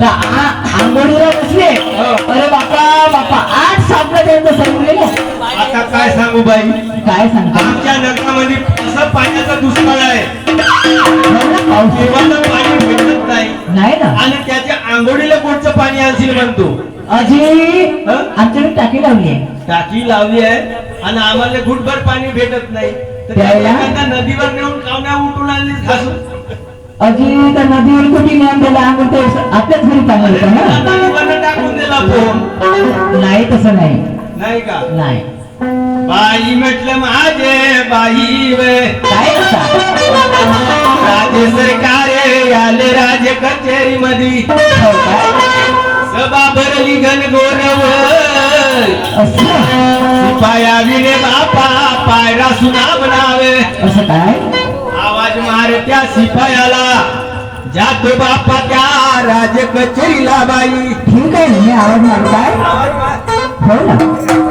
तर आ- आंघोळीला बसले अरे बापा बापा आठ सापडा त्यांचं सांगलेलं आता काय सांगू बाई? काय सांगता आमच्या नगरामध्ये असं पाण्याचा दुष्काळ आहे. पाणी भेटत नाही. नाही ना आणि त्याच्या आंघोळीला कोणचं पाणी आणशील म्हणतो. अजी? आमच्याकडे टाकी लावली आहे टाकी लावली आहे आणि आम्हाला घुटभर पाणी भेटत नाही. तर नदीवर नेऊन कावण्या उठून आणली घासून. अजी तर नदीवर कुठे ज्ञान दिलं आंघोळ तर आपल्याच घरी पाणी येतं ना टाकून दिला फोन नाही तसं नाही नाही का नाही बाई म्हटलं माझे बाई वे काय कसा राजे सरकारे आले राजे कचेरी मधी हो काय सभा भरली घन गोरव असं बापा पायरा सुना बनावे. असं काय आवाज मार त्या सिपायाला जातो बापा त्या राज कचेरीला बाई. ठीक आहे मी आवाज मारू काय आवाज मार. हो ना.